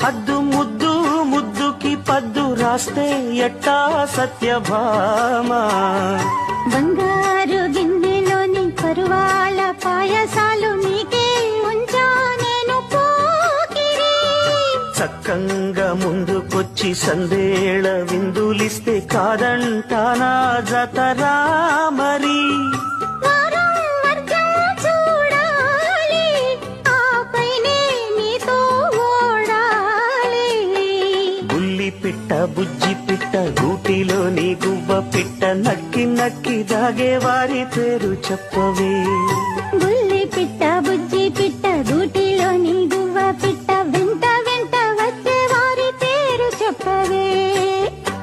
హద్దు ముద్దు ముద్దుకి పద్దు రాస్తే ఎట్టా సత్యభామ? బంగారు గిన్నెలోని పరువాల పాయసాలు నీకే ఉంచా నేను చక్కంగా ముందుకొచ్చి సందేళ విందులిస్తే కాదంటానా జతరామర పిట్ట బుజ్జి పిట్ట గూటిలోని గువ్వ పిట్ట నక్కి నక్కి దాగే వారి పేరు చెప్పవే. బుల్లి పిట్ట